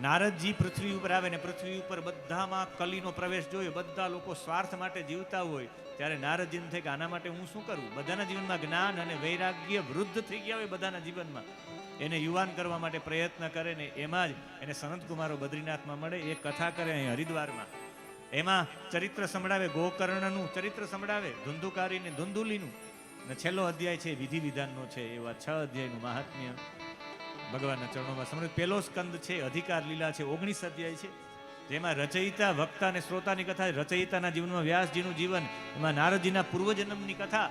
નારદજી પૃથ્વી ઉપર આવે ને પૃથ્વી ઉપર બધામાં કલીનો પ્રવેશ જોયો. બધા લોકો સ્વાર્થ માટે જીવતા હોય ત્યારે નારદજીને થાય કે આના માટે હું શું કરું? બધાના જીવનમાં જ્ઞાન અને વૈરાગ્ય વૃદ્ધ થઈ ગયા હોય બધાના જીવનમાં. એને યુવાન કરવા માટે પ્રયત્ન કરે ને એમાં જ એને સનતકુમારો બદ્રીનાથમાં મળે, એ કથા કરે અહીં હરિદ્વારમાં. એમાં ચરિત્ર સંભળાવે, ગોકર્ણનું ચરિત્ર સંભળાવે ધુંધુકારી ને ધુંધુલીનું. અને છેલ્લો અધ્યાય છે, વિધિ વિધાનનો છે, એવા છ અધ્યાયનું મહાત્મ્ય. ભગવાનના ચરણોમાં સમૃદ્ધ પહેલો સ્કંદ છે, અધિકાર લીલા છે, ઓગણીસ અધ્યાય છે. જેમાં રચયિતા, વક્તા અને શ્રોતાની કથા રચયિતાના જીવનમાં વ્યાસજીનું જીવન, એમાં નારદજીના પૂર્વજન્મની કથા,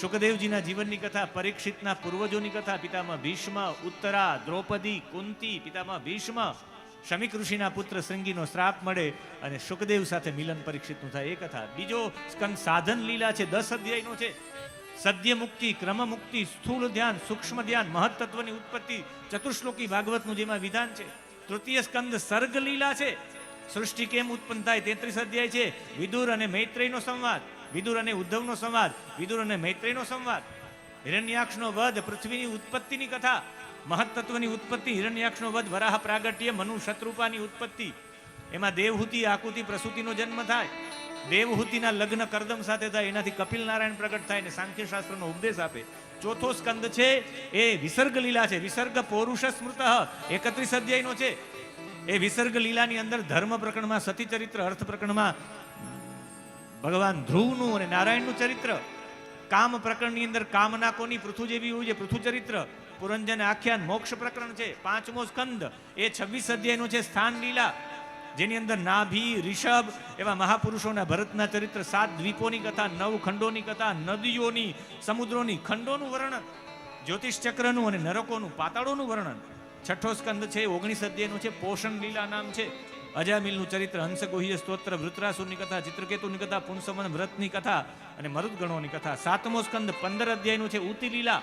શુકદેવજીના જીવનની કથા, પરીક્ષિતના પૂર્વજોની કથા, પિતામાં ભીષ્મ, ઉત્તરા, દ્રૌપદી, કુંતી, પિતામાં ભીષ્મ શમિક ઋષિના પુત્ર શ્રીંગીનો શ્રાપ મળે અને શુકદેવ સાથે મિલન પરીક્ષિતનું થાય એ કથા. બીજો સ્કંદ સાધન લીલા છે, દસ અધ્યાયનો છે. સદ્ય મુક્તિ ક્રમ સ્થૂળ ધ્યાન, સૂક્ષ્મ ધ્યાન, મહત્તત્વની ઉત્પત્તિ ચતુશ્લોકી ભાગવતનું જેમાં વિધાન છે. તૃતીય સ્કંદ સર્ગ લીલા છે. સૃષ્ટિ કેમ ઉત્પન્ન થાય તેત્રીસ અધ્યાય છે. વિદુર અને મૈત્રેયનો સંવાદ. વિદુર અને ઉદ્ધવનો સંવાદ. વિદુર અને મૈત્રેયનો સંવાદ. હિરણ્યાક્ષનો વધ પૃથ્વીની ઉત્પત્તિની કથા. મહત્તત્વની ઉત્પત્તિ, હિરણ્યાક્ષનો વધ વરાહ પ્રાગટ્ય મનુ શત્રુપાની ઉત્પત્તિ. એમાં દેવહૂતિ, આકૃતિ, પ્રસૂતિનો જન્મ થાય. દેવહૂતિના લગ્ન કરદમ સાથે થાય, એનાથી કપિલ નારાયણ પ્રગટ થાય અને સાંખ્ય શાસ્ત્રનો ઉપદેશ આપે. ચોથો સ્કંદ છે, એ વિસર્ગ લીલા છે. વિસર્ગ પૌરુષ સ્મૃત. એકત્રીસ અધ્યાયનો છે. એ વિસર્ગ લીલાની અંદર ધર્મ પ્રકરણમાં સતી ચરિત્ર અર્થ પ્રકરણમાં ભગવાન ધ્રુવનું અને નારાયણનું ચરિત્ર. કામ પ્રકરણની અંદર કામના કોની? પૃથુ જેવી હોય છે, પૃથુ ચરિત્ર. પુરંજન આખ્યાન મોક્ષ પ્રકરણ છે. પાંચમો સ્કંદ. એ છવ્વીસ અધ્યાયનો છે, સ્થાન લીલા. જેની અંદર નાભી, ઋષભ એવા મહાપુરુષોના ભરતના ચરિત્ર, સાત દ્વીપોની કથા, નવ ખંડોની કથા, નદીઓની, સમુદ્રોની ખંડોનું વર્ણન, જ્યોતિષ ચક્રનું અને નરકોનું, પાતાળોનું વર્ણન. છઠ્ઠો સ્કંદ છે, ઓગણીસ અધ્યાયનું છે, પોષણ લીલા નામ છે. અજામિલનું ચરિત્ર હંસ ગુહ્ય સ્તોત્ર, વૃત્રાસુરની કથા, ચિત્રકેતુની કથા, પુનસમન વ્રતની કથા અને મરુદગણોની કથા. સાતમો સ્કંદ, પંદર અધ્યાયનું છે, ઉતિ લીલા.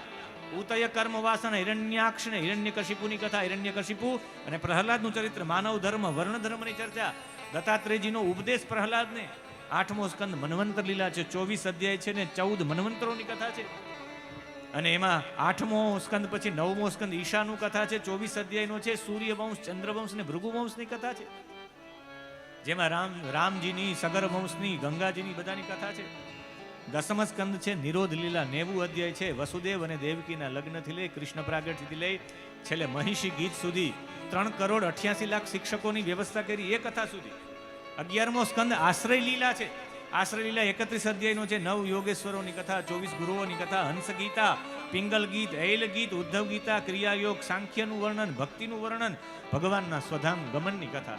ઉતય કર્મ વાસના હિરણ્યાક્ષ ને હિરણ્યકશિપુની કથા, હિરણ્યકશિપુ અને પ્રહલાદનું ચરિત્ર, માનવ ધર્મ, વર્ણ ધર્મની ચર્ચા. દત્તાત્રેયજીનો ઉપદેશ પ્રહલાદને. આઠમો સ્કંદ મનવંતર લીલા છે, ચોવીસ અધ્યાય છે ને ચૌદ મનવંતરોની કથા છે. અને એમાં આઠમો સ્કંદ પછી નવમો સ્કંદ ઈશાનું કથા છે, ચોવીસ અધ્યાયનો છે, સૂર્યવંશ, ચંદ્રવંશ ને ભૃગુવંશની કથા છે. જેમાં રામ, રામજીની સગર વંશની ગંગાજીની બધાની કથા છે. દસમ સ્કંદ છે, નિરોધ લીલા નેવું અધ્યાય છે, વસુદેવ અને દેવકીના લગ્નથી લઈ કૃષ્ણ પ્રાગટથી લઈ છેલ્લે મહિષી ગીત સુધી ત્રણ કરોડ અઠ્યાસી લાખ શિક્ષકોની વ્યવસ્થા કરી એ કથા સુધી. અગિયારમો સ્કંદ આશ્રય લીલા છે. આશ્રય લીલા એકત્રીસ અધ્યાયનો છે, નવ યોગેશ્વરોની કથા, ચોવીસ ગુરુઓની કથા હંસ ગીતા પિંગલ ગીત ઐલ ગીત ઉદ્ધવ ગીતા ક્રિયાયોગ, સાંખ્યનું વર્ણન, ભક્તિનું વર્ણન, ભગવાનના સ્વધામ ગમનની કથા.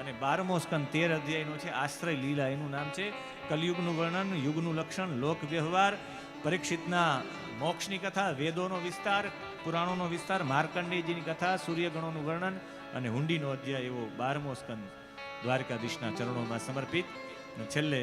અને બારમો સ્કંદ તેર અધ્યાયનો છે, આશ્રય લીલા, એનું નામ છે કલયુગનું વર્ણન, યુગનું લક્ષણ, લોક વ્યવહાર, પરીક્ષિતના મોક્ષની કથા, વેદોનો વિસ્તાર, પુરાણોનો વિસ્તાર, માર્કંડેયજીની કથા, સૂર્યગણોનું વર્ણન અને હુંડીનો અધ્યાય એવો બારમો સ્કંદ દ્વારકાધીશના ચરણોમાં સમર્પિત. છેલ્લે